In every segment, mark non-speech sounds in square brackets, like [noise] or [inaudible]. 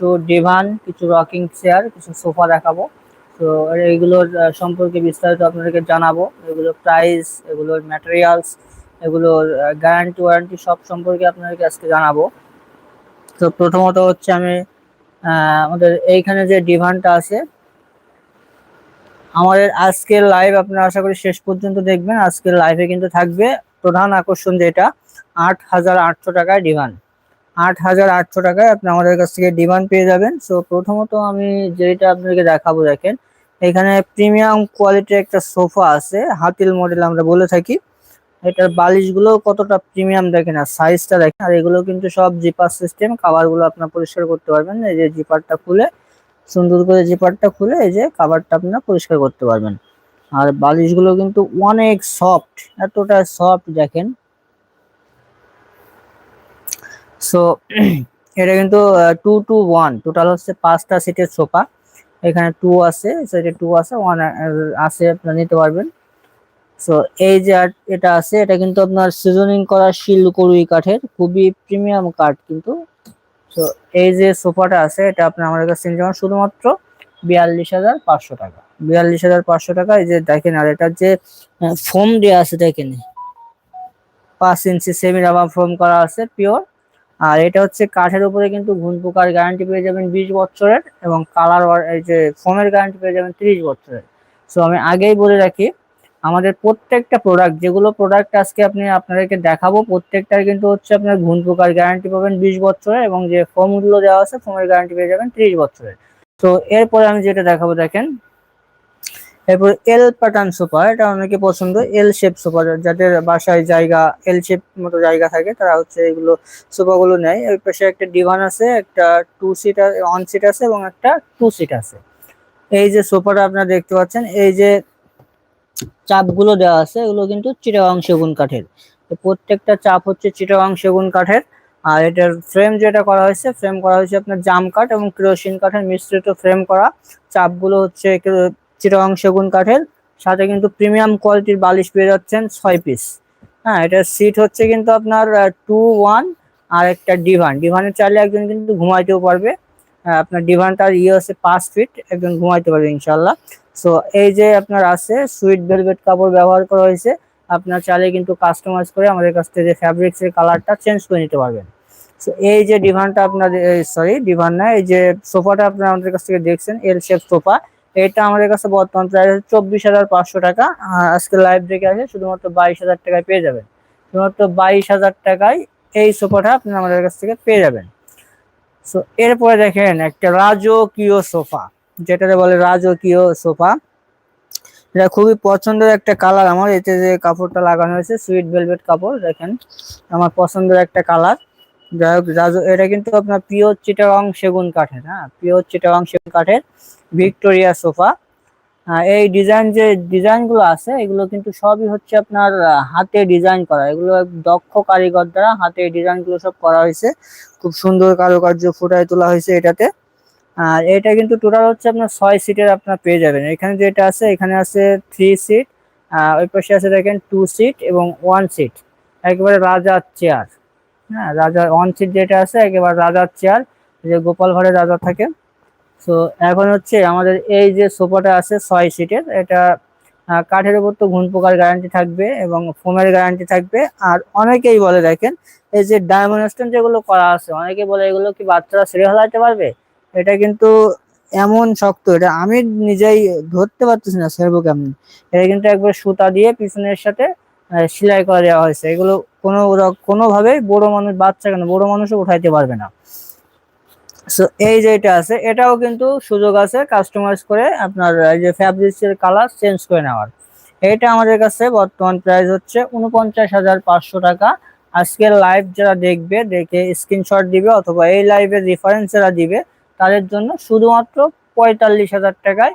কিছু ডিভান কিছু rocking chair কিছু সোফা দেখাবো। তো এইগুলোর সম্পর্কে বিস্তারিত আপনাদেরকে জানাব। এগুলোর প্রাইস এগুলোর ম্যাটেরিয়ালস এগুলোর গ্যারান্টি ওয়ারেন্টি সব সম্পর্কে আপনাদেরকে আজকে জানাব। তো প্রথমত হচ্ছে আমি আমাদের এইখানে যে ডিভানটা আছে, আমাদের আজকের লাইভ আপনারা আশা করি শেষ পর্যন্ত দেখবেন। আজকের লাইভে কিন্তু থাকবে প্রধান আকর্ষণ যেটা, আট হাজার আটশো টাকায় ডিভান আট হাজার আটশো টাকায় আপনি আমাদের কাছ থেকে ডিমান্ড পেয়ে যাবেন। সো প্রথমত আমি যেটা আপনাদেরকে দেখাবো, দেখেন, এখানে প্রিমিয়াম কোয়ালিটির একটা সোফা আছে, হাতিল মডেল আমরা বলে থাকি। এটার বালিশগুলো কতটা প্রিমিয়াম দেখেন, আর সাইজটা দেখেন, আর এগুলো কিন্তু সব জিপার সিস্টেম কাভারগুলো আপনার পরিষ্কার করতে পারবেন। এই যে জিপারটা খুলে, সুন্দর করে জিপারটা খুলে, এই যে কাভারটা আপনার পরিষ্কার করতে পারবেন। আর বালিশগুলো কিন্তু অনেক সফট এতটা সফট দেখেন। সো [clears throat] এটা কিন্তু টু টু ওয়ান টোটাল হচ্ছে পাঁচটা সিটের সোফা এখানে টু আছে সাইডে টু আছে ওয়ান আছে, আপনারা নিতে পারবেন। সো এই যে এটা আছে, এটা কিন্তু আপনার সিজনিং করা শিলকড়ুই কাঠের, খুবই প্রিমিয়াম কাঠ কিন্তু। সো এই যে সোফাটা আছে, এটা আপনি আমাদের কাছে নিতে শুধুমাত্র বিয়াল্লিশ হাজার পাঁচশো টাকা। বিয়াল্লিশ হাজার পাঁচশো টাকা, এই যে দেখেন, আর এটার যে ফোম দেওয়া আছে, দেখেন। পাঁচ ইঞ্চি সেমি রাবার ফোম করা আছে পিওর আর এটা হচ্ছে কাঠের উপরে কিন্তু ঘুন পোকার গ্যারান্টি পেয়ে যাবেন বিশ বছরের এবং কালার এই যে ফোমের গ্যারান্টি পেয়ে যাবেন ত্রিশ বছরের। সো আমি আগেই বলে রাখি, আমাদের প্রত্যেকটা প্রোডাক্ট যেগুলো প্রোডাক্ট আজকে আপনি আপনাদেরকে দেখাবো, প্রত্যেকটার কিন্তু হচ্ছে আপনার ঘুন পোকার গ্যারান্টি পাবেন বিশ বছরের এবং যে ফোমগুলো দেওয়া আছে ফোমের গ্যারান্টি পেয়ে যাবেন ত্রিশ বছরের। তো এরপরে আমি যেটা দেখাবো দেখেন এরপর এল প্যাটার্ন সোফা এটা অনেকে পছন্দ এল শেপ সোফা যাদের বাসায় জায়গা এল শেপ মতো জায়গা থাকে, তারা হচ্ছে এগুলো সোফাগুলো নেয়। এর পাশে একটা ডিভান আছে, একটা টু সিট ওয়ান সিট আছে এবং একটা টু সিট আছে। এই যে সোফাটা আপনারা দেখতে পাচ্ছেন, এই যে চাপগুলো দেওয়া আছে, এগুলো কিন্তু চিটাগাং সেগুন কাঠের। প্রত্যেকটা চাপ হচ্ছে চিটাগাং সেগুন কাঠের। আর এটার ফ্রেম যেটা করা হয়েছে ফ্রেম করা হয়েছে আপনার জাম কাঠ এবং কেরোসিন কাঠের মিশ্রিত ফ্রেম করা। চাপগুলো হচ্ছে চিটাগাং সেগুন কাঠের। সাথে কিন্তু প্রিমিয়াম কোয়ালিটির বালিশ পেয়ে যাচ্ছেন ছয় পিস হ্যাঁ এটার সিট হচ্ছে কিন্তু আপনার টু ওয়ান আর একটা ডিভান ডিভানের চাইলে একজন কিন্তু ঘুমাইতেও পারবে। আপনার ডিভানটার ইয়ে হচ্ছে পাঁচ ফিট একজন ঘুমাইতে পারবে ইনশাল্লাহ সো এই যে আপনার আছে সুইট ভেলভেট কাপড় ব্যবহার করা হয়েছে, আপনার চাইলে কিন্তু কাস্টমাইজ করে আমাদের কাছ থেকে যে ফ্যাব্রিক্সের কালারটা চেঞ্জ করে নিতে পারবেন। সো এই যে ডিভানটা আপনার সরি ডিভান না এই যে সোফাটা আপনার আমাদের কাছ থেকে দেখছেন এল শেপ সোফা এটা আমাদের কাছে বর্তমান প্রাইস চব্বিশ হাজার পাঁচশো টাকা। আজকে লাইভ দেখে আছে শুধুমাত্র বাইশ হাজার টাকায় পেয়ে যাবেন। শুধুমাত্র বাইশ হাজার টাকায় এই সোফাটা আপনি আমাদের কাছ থেকে পেয়ে যাবেন। সো এরপরে দেখেন একটা রাজকীয় সোফা যেটাতে বলে রাজকীয় সোফা এটা খুবই পছন্দের একটা কালার আমার, এতে যে কাপড়টা লাগানো হয়েছে সুইট ভেলভেট কাপড়, দেখেন। আমার পছন্দের একটা কালার যাই হোক এটা কিন্তু আপনার পিওর চিটাগং সেগুন কাঠের হ্যাঁ? পিওর চিটাগং সেগুন কাঠের। Victoria sofa. এই ডিজাইন যে ডিজাইনগুলো আছে, এগুলো কিন্তু সবই হচ্ছে আপনার হাতে ডিজাইন করা। এগুলো দক্ষ কারিগর দ্বারা হাতে ডিজাইনগুলো সব করা হয়েছে। খুব সুন্দর কারুকার্য ফুটায় তোলা হয়েছে এটাতে। আর এটা কিন্তু টোটাল হচ্ছে আপনার ছয় সিটের আপনার পেয়ে যাবেন। এখানে যেটা আছে, এখানে আছে থ্রি সিট ওই পাশে আছে দেখেন টু সিট এবং ওয়ান সিট একেবারে রাজার চেয়ার হ্যাঁ রাজা ওয়ান সিট যেটা আছে, একেবারে রাজার চেয়ার যে গোপাল ঘরে রাজা থাকে। সো এখন হচ্ছে আমাদের এই যে সোফাটা আছে ছয় সিটের, এটা কাঠের উপর তো ঘুন পোকার গ্যারান্টি থাকবে এবং ফোমের গ্যারান্টি থাকবে। আর অনেকেই বলে দেখেন, এই যে ডায়মন্ড স্টোন যেগুলো করা আছে, অনেকে বলে এগুলো কি বাচ্চারা ছেড়ে হলাইতে পারবে? এটা কিন্তু এমন শক্ত, এটা আমি নিজেই ধরতে পারতেছি না সেরবো কেমন? এটা কিন্তু একবার সুতা দিয়ে পিছনের সাথে সেলাই করে দেওয়া হয়েছে। এগুলো কোনো কোনোভাবেই বড় মানুষ, বাচ্চা কেন? বড় মানুষও উঠাইতে পারবে না। সো এই যে এটা আছে, এটাও কিন্তু সুযোগ আছে কাস্টমাইজ করে আপনার, এই যে ফ্যাব্রিক্সের কালার চেঞ্জ করে নেওয়ার। এটা আমাদের কাছে বর্তমান প্রাইস হচ্ছে উনপঞ্চাশ হাজার পাঁচশো টাকা। আজকের লাইভ যারা দেখবে, দেখে স্ক্রিনশট দিবে অথবা এই লাইভের রেফারেন্স যারা দিবে, তাদের জন্য শুধুমাত্র পঁয়তাল্লিশ হাজার টাকায়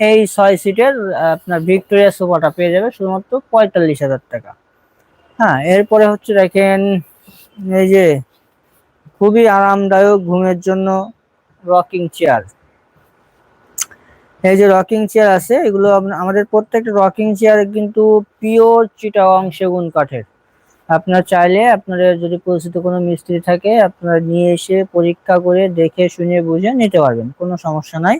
এই ছয় সিটের আপনার ভিক্টোরিয়া সোফাটা পেয়ে যাবে শুধুমাত্র পঁয়তাল্লিশ হাজার টাকা। হ্যাঁ এরপরে হচ্ছে দেখেন, এই যে খুবই আরামদায়ক ঘুমের জন্য রকিং চেয়ার এই যে রকিং চেয়ার আছে, এগুলো আমাদের প্রত্যেকটা রকিং চেয়ার কিন্তু পিওর চিটাগং সেগুন কাঠের। আপনার চাইলে আপনার যদি পরিচিত কোনো মিস্ত্রি থাকে, আপনারা নিয়ে এসে পরীক্ষা করে দেখে শুনে বুঝে নিতে পারবেন, কোনো সমস্যা নাই।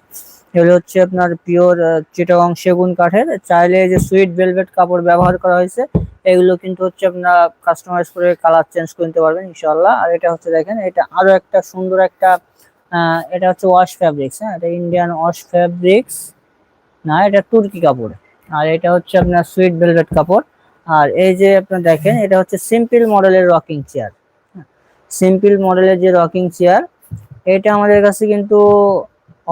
এগুলো হচ্ছে আপনার পিওর চিটাগং সেগুন কাঠের। চাইলে যে সুইট ভেলভেট কাপড় ব্যবহার করা হয়েছে, এগুলো কিন্তু হচ্ছে আপনার কাস্টমাইজ করে কালার চেঞ্জ করে নিতে পারবেন ইনশাল্লাহ আর এটা হচ্ছে দেখেন, এটা আরও একটা সুন্দর একটা এটা হচ্ছে ওয়াশ ফ্যাব্রিক্স হ্যাঁ? এটা ইন্ডিয়ান ওয়াশ ফ্যাব্রিক্স না, এটা তুর্কি কাপড়। আর এটা হচ্ছে আপনার সুইট ভেলভেট কাপড়। আর এই যে আপনার দেখেন, এটা হচ্ছে সিম্পল মডেলের রকিং চেয়ার সিম্পল মডেলের যে রকিং চেয়ার এটা আমাদের কাছে কিন্তু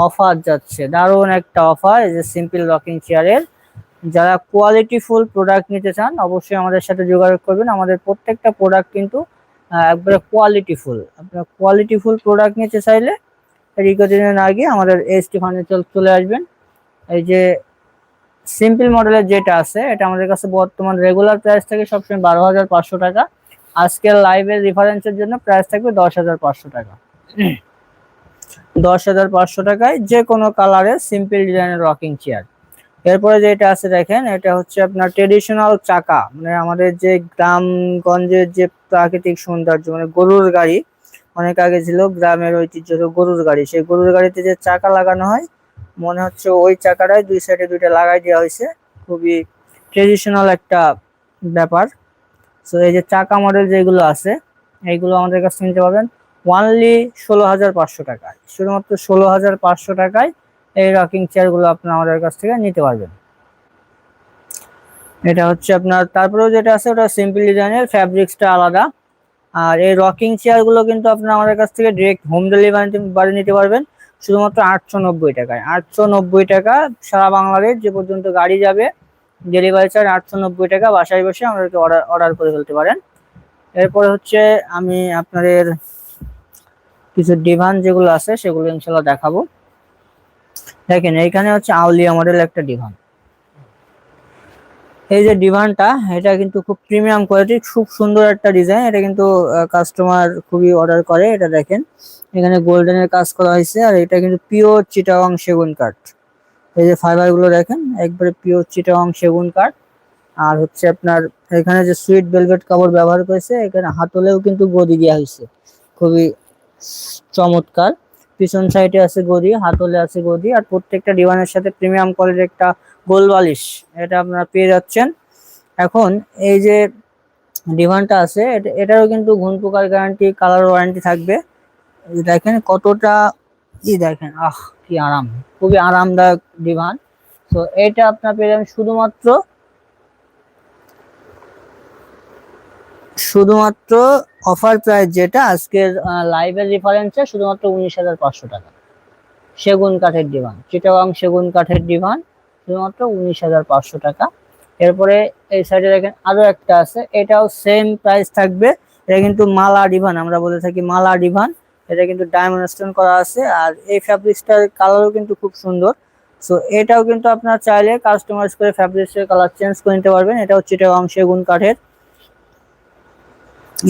অফার যাচ্ছে। দারুণ একটা অফার, এই যে সিম্পল রকিং চেয়ারের যারা কোয়ালিটি ফুল প্রোডাক্ট নিতে চান, অবশ্যই আমাদের সাথে যোগাযোগ করবেন। আমাদের প্রত্যেকটা প্রোডাক্ট কিন্তু একবারে কোয়ালিটি ফুল আপনার কোয়ালিটি ফুল প্রোডাক্ট নিতে চাইলে রিকোদিনের আগে আমাদের এসটি ফার্নিচার চলে আসবেন। এই যে সিম্পল মডেলের যেটা আছে, এটা আমাদের কাছে বর্তমান রেগুলার প্রাইস থাকে সবসময় বারো হাজার পাঁচশো টাকা। আজকের লাইভের রেফারেন্সের জন্য প্রাইস থাকবে দশ হাজার পাঁচশো টাকা। দশ হাজার পাঁচশো টাকায় যে কোনো কালারের সিম্পল ডিজাইনের রকিং চেয়ার। এরপরে যেটা আছে দেখেন, এটা হচ্ছে আপনার ট্রেডিশনাল চাকা মানে আমাদের যে গ্রামগঞ্জের যে প্রাকৃতিক সৌন্দর্য মানে গরুর গাড়ি, অনেক আগে ছিল গ্রামের ঐতিহ্য গরুর গাড়ি। সেই গরুর গাড়িতে যে চাকা লাগানো হয়, মনে হচ্ছে ওই চাকাটাই দুই সাইডে দুইটা লাগাই দেওয়া হয়েছে। খুবই ট্রেডিশনাল একটা ব্যাপার। সো এই যে চাকা মডেল যেগুলো আছে, এইগুলো আমাদের কাছে নিতে পারবেন। ওয়ানলি ষোলো হাজার পাঁচশো টাকায়। শুধুমাত্র ষোলো হাজার পাঁচশো টাকায় এই রকিং চেয়ারগুলো আপনার আমাদের কাছ থেকে নিতে পারবেন। এটা হচ্ছে আপনার, তারপরেও যেটা আছে ওটা সিম্পল ডিজাইনের ফ্যাব্রিক্সটা আলাদা। আর এই রকিং চেয়ারগুলো কিন্তু আপনার আমাদের কাছ থেকে ডিরেক্ট হোম ডেলিভারি বাড়ি নিতে পারবেন। শুধুমাত্র আটশো নব্বই টাকায়। আটশো নব্বই টাকা সারা বাংলাদেশ যে পর্যন্ত গাড়ি যাবে ডেলিভারি চার্জ আটশো নব্বই টাকা, বাসায় বসে আমাদেরকে অর্ডার অর্ডার করে ফেলতে পারেন। এরপরে হচ্ছে আমি আপনাদের কিছু ডিভান যেগুলো আছে, সেগুলো ইনশাল্লাহ দেখাবো। দেখেন, এইখানে হচ্ছে আউলিয়া মডেল একটা ডিভান এই যে ডিভানটা এটা কিন্তু খুব প্রিমিয়াম কোয়ালিটি খুব সুন্দর একটা ডিজাইন এটা কিন্তু কাস্টমার খুবই অর্ডার করে, এটা দেখেন। এখানে গোল্ডেনের কাজ করা হয়েছে, আর এটা কিন্তু পিওর চিটাগং সেগুন কাঠ। এই যে ফাইবারগুলো দেখেন, একবারে পিওর চিটাগং সেগুন কাঠ। আর হচ্ছে আপনার, এখানে যে সুইট বেলভেট কাপড় ব্যবহার করেছে, এখানে হাতলেও কিন্তু গদি দেওয়া হয়েছে। খুবই চমৎকার। পিছন সাইডে আছে গদি, হাতলে আছে গদি, আর প্রত্যেকটা ডিভানের সাথে প্রিমিয়াম কোয়ালিটির একটা গোল বালিশ, এটা আপনারা পেয়ে যাচ্ছেন। এখন এই যে ডিভানটা আছে, এটা- এটারও কিন্তু ঘুণ পোকার গ্যারান্টি কালার ওয়ারেন্টি থাকবে। দেখেন কতটা ই দেখেন, আহ, কি আরাম, খুবই আরামদায়ক ডিভান তো এটা আপনার পেয়ে যাবেন শুধুমাত্র শুধুমাত্র অফার প্রাইস যেটা আজকের লাইভের রেফারেন্সে শুধুমাত্র উনিশ হাজার পাঁচশো টাকা। সেগুন কাঠের ডিভান চিটাগাং সেগুন কাঠের ডিভান শুধুমাত্র উনিশ হাজার পাঁচশো টাকা। এরপরে এই সাইডে দেখেন আরও একটা আছে, এটাও সেম প্রাইস থাকবে। এটা কিন্তু মালা ডিভান আমরা বলে থাকি মালা ডিভান এটা কিন্তু ডায়মন্ড স্টোন করা আছে আর এই ফ্যাব্রিক্সটার কালারও কিন্তু খুব সুন্দর। সো এটাও কিন্তু আপনার চাইলে কাস্টমাইজ করে ফ্যাব্রিক্সের কালার চেঞ্জ করে নিতে পারবেন। এটাও চিটাগাং সেগুন কাঠের।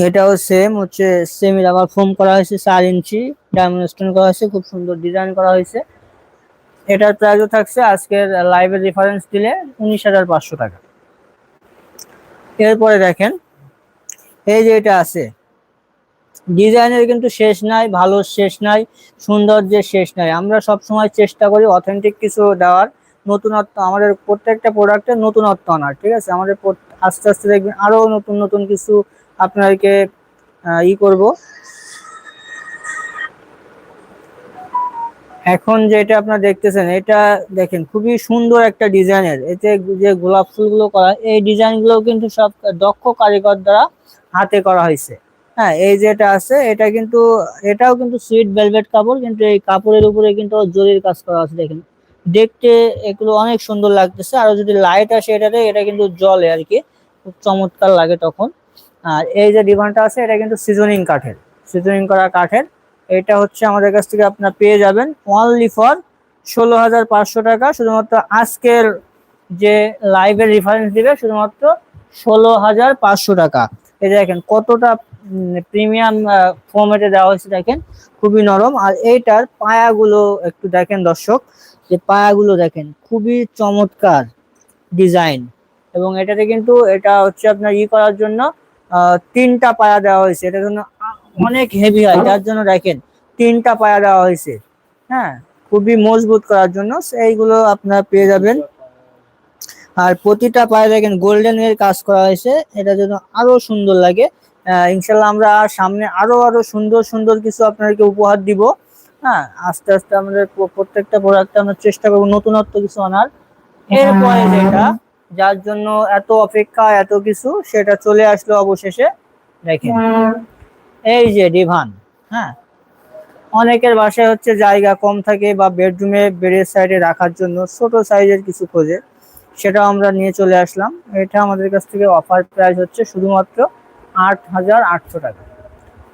এটাও সেম হচ্ছে সেমি রাবার ফোম করা হয়েছে, চার ইঞ্চি ডায়মন্ড স্টোন করা হয়েছে, খুব সুন্দর ডিজাইন করা হয়েছে। এটার প্রাইসও থাকছে আজকের লাইভের রেফারেন্স দিলে উনিশ হাজার পাঁচশো টাকা। এরপরে দেখেন, এই যে এটা আছে ডিজাইনের কিন্তু শেষ নাই, ভালো শেষ নাই সৌন্দর্যের শেষ নাই। আমরা সব সময় চেষ্টা করি অথেন্টিক কিছু দেওয়ার, নতুনত্ব, আমাদের প্রত্যেকটা প্রোডাক্টে নতুনত্ব আনার, ঠিক আছে? আমাদের আস্তে আস্তে দেখবেন আরও নতুন নতুন কিছু আপনাদেরকে আহ, ই করব। এখন যেটা আপনারা দেখতেছেন এটা দেখেন খুবই সুন্দর একটা ডিজাইনের। এতে যে গোলাপ ফুলগুলো করা এই ডিজাইনগুলো কিন্তু সব দক্ষ কারিগর দ্বারা হাতে করা হয়েছে। হ্যাঁ এই যেটা আছে এটা কিন্তু এটাও কিন্তু সুইট ভেলভেট কাপড় কিন্তু এই কাপড়ের উপরে কিন্তু জরির কাজ করা আছে দেখেন। দেখতে এগুলো অনেক সুন্দর লাগতেছে আর যদি লাইট আসে এটাতে এটা কিন্তু জলে আর কি খুব চমৎকার লাগে তখন। আর এই যে ডিমান্ডটা আছে, এটা কিন্তু সিজনিং কাঠের। সিজনিং করা কাঠের। এটা হচ্ছে আমাদের কাছ থেকে আপনার পেয়ে যাবেন অনলি ফর ষোলো হাজার পাঁচশো টাকা। শুধুমাত্র আজকের যে লাইভের রেফারেন্স দিবে, শুধুমাত্র ষোলো হাজার পাঁচশো টাকা। এই দেখেন কতটা প্রিমিয়াম ফর্মেটে দেওয়া হয়েছে, দেখেন খুবই নরম। আর এইটার পায়াগুলো একটু দেখেন দর্শক, যে পায়াগুলো দেখেন খুবই চমৎকার ডিজাইন। এবং এটাতে কিন্তু এটা হচ্ছে আপনার ই করার জন্য তিনটা পায়া দেওয়া হয়েছে। এটার জন্য অনেক হেভি হয়, যার জন্য দেখেন, তিনটা পায়া দেওয়া হয়েছে। হ্যাঁ খুবই মজবুত করার জন্য এইগুলো আপনারা পেয়ে যাবেন। আর প্রতিটা পায়ে দেখেন গোল্ডেন এর কাজ করা হয়েছে। এটার জন্য আরও সুন্দর লাগে। ইনশাল্লাহ আমরা সামনে আরও আরও সুন্দর সুন্দর কিছু আপনাদেরকে উপহার দিব। হ্যাঁ আস্তে আস্তে আমাদের প্রত্যেকটা প্রোডাক্ট আমরা চেষ্টা করব নতুনত্ব কিছু আনার। এরপরে যেটা যার জন্য এত অপেক্ষা, এত কিছু, সেটা চলে আসলো অবশেষে। দেখেন। এই যে ডিভান হ্যাঁ? অনেকের বাসায় হচ্ছে জায়গা কম থাকে বা বেডরুমে, বেডের সাইডে রাখার জন্য ছোট সাইজের কিছু খোঁজে। সেটাও আমরা নিয়ে চলে আসলাম। এটা আমাদের কাছ থেকে অফার প্রাইস হচ্ছে শুধুমাত্র আট হাজার আটশো টাকা।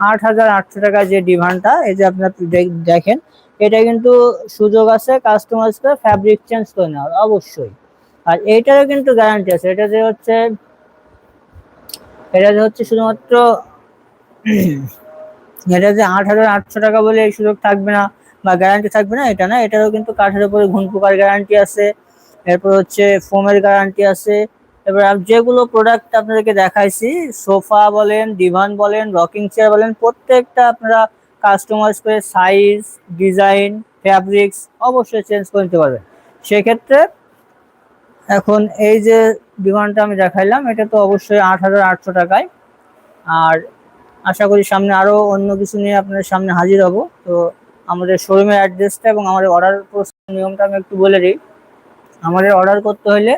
আট হাজার আটশো টাকা যে ডিভানটা, এই যে আপনার দেখেন, এটা কিন্তু সুযোগ আছে কাস্টমার্সকে ফ্যাব্রিক চেঞ্জ করে নেওয়ার, অবশ্যই। আর এইটারও কিন্তু গ্যারান্টি আছে। এটা যে হচ্ছে, এটা যে হচ্ছে শুধুমাত্র, এটা যে আট হাজার আটশো টাকা বলে এই সুযোগ থাকবে না বা গ্যারান্টি থাকবে না, এটা না, এটারও কিন্তু কাঠের উপরে ঘুন পোকার গ্যারান্টি আছে। এরপর হচ্ছে ফোমের গ্যারান্টি আছে। এবার যেগুলো প্রোডাক্ট আপনাদেরকে দেখাইছি, সোফা বলেন ডিভান বলেন রকিং চেয়ার বলেন, প্রত্যেকটা আপনারা কাস্টমাইজ করে সাইজ ডিজাইন ফ্যাব্রিক্স অবশ্যই চেঞ্জ করে নিতে পারবেন। সেক্ষেত্রে এখন এই যে ডিমান্ডটা আমি দেখাইলাম, এটা তো অবশ্যই আট হাজার আটশো টাকায়। আর আশা করি সামনে আরও অন্য কিছু নিয়ে আপনাদের সামনে হাজির হব। তো আমাদের শোরুমের অ্যাড্রেসটা এবং আমাদের অর্ডার নিয়মটা আমি একটু বলে দিই। আমাদের অর্ডার করতে হলে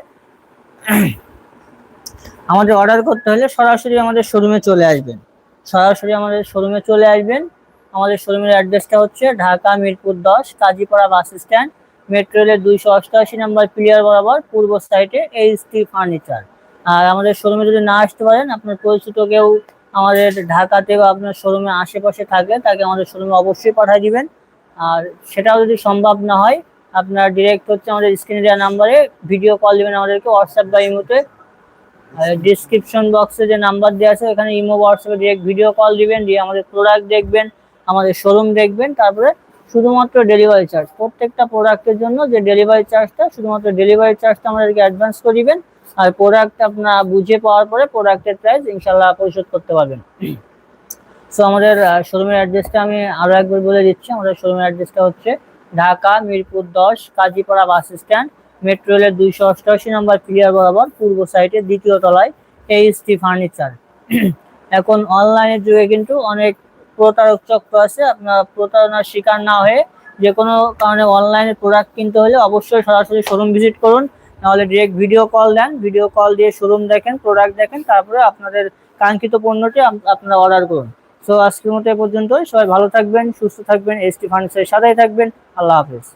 আমাদের অর্ডার করতে হলে সরাসরি আমাদের শোরুমে চলে আসবেন। সরাসরি আমাদের শোরুমে চলে আসবেন। আমাদের শোরুমের অ্যাড্রেসটা হচ্ছে ঢাকা মিরপুর দশ, কাজীপাড়া বাস স্ট্যান্ড মেট্রো রেলের দুইশো অষ্টআশি নাম্বার প্লেয়ার বরাবর পূর্ব সাইডে এইচ টি ফার্নিচার আর আমাদের শোরুমে যদি না আসতে পারেন, আপনার পরিচিত কেউ আমাদের ঢাকাতে বা আপনার শোরুমের আশেপাশে থাকে তাকে আমাদের শোরুমে অবশ্যই পাঠিয়ে দিবেন। আর সেটাও যদি সম্ভব না হয়, আপনার ডিরেক্ট হচ্ছে আমাদের স্ক্রিনে দেওয়া নাম্বারে ভিডিও কল দিবেন আমাদেরকে হোয়াটসঅ্যাপ বা ইমোতে। ডিসক্রিপশন বক্সে যে নাম্বার দেওয়া আছে, ওখানে ইমো হোয়াটসঅ্যাপে ডিরেক্ট ভিডিও কল দিবেন, দিয়ে আমাদের প্রোডাক্ট দেখবেন, আমাদের শোরুম দেখবেন, তারপরে শুধুমাত্র ডেলিভারি চার্জ প্রত্যেকটা প্রোডাক্টের জন্য যে ডেলিভারি চার্জটা শুধুমাত্র ডেলিভারি চার্জটা আমাদেরকে অ্যাডভান্স করে দিবেন আর প্রোডাক্ট আপনার বুঝে পাওয়ার পরে প্রোডাক্টের প্রাইস ইনশাল্লাহ পরিশোধ করতে পারবেন। সো আমাদের শোরুমের অ্যাড্রেসটা আমি আরও একবার বলে দিচ্ছি। আমাদের শোরুমের অ্যাড্রেসটা হচ্ছে ঢাকা, মিরপুর দশ, কাজীপাড়া বাস স্ট্যান্ড মেট্রো রেলের দুইশো অষ্টআশি নম্বর প্লেয়ার বরাবর, পূর্ব সাইডে দ্বিতীয় তলায় এইচটি ফার্নিচার এখন অনলাইনের যুগে কিন্তু অনেক প্রতারক চক্র আছে, আপনার প্রতারণার শিকার না হয়ে যে কোনো কারণে অনলাইনে প্রোডাক্ট কিনতে হলে অবশ্যই সরাসরি শোরুম ভিজিট করুন, নাহলে ডিরেক্ট ভিডিও কল দেন ভিডিও কল দিয়ে শোরুম দেখেন প্রোডাক্ট দেখেন, তারপরে আপনাদের কাঙ্ক্ষিত পণ্যটি আপনারা অর্ডার করুন। সো আজকের মতো এ পর্যন্তই, সবাই ভালো থাকবেন, সুস্থ থাকবেন এসটি ফান্ডসের সাথেই থাকবেন, আল্লাহ হাফেজ।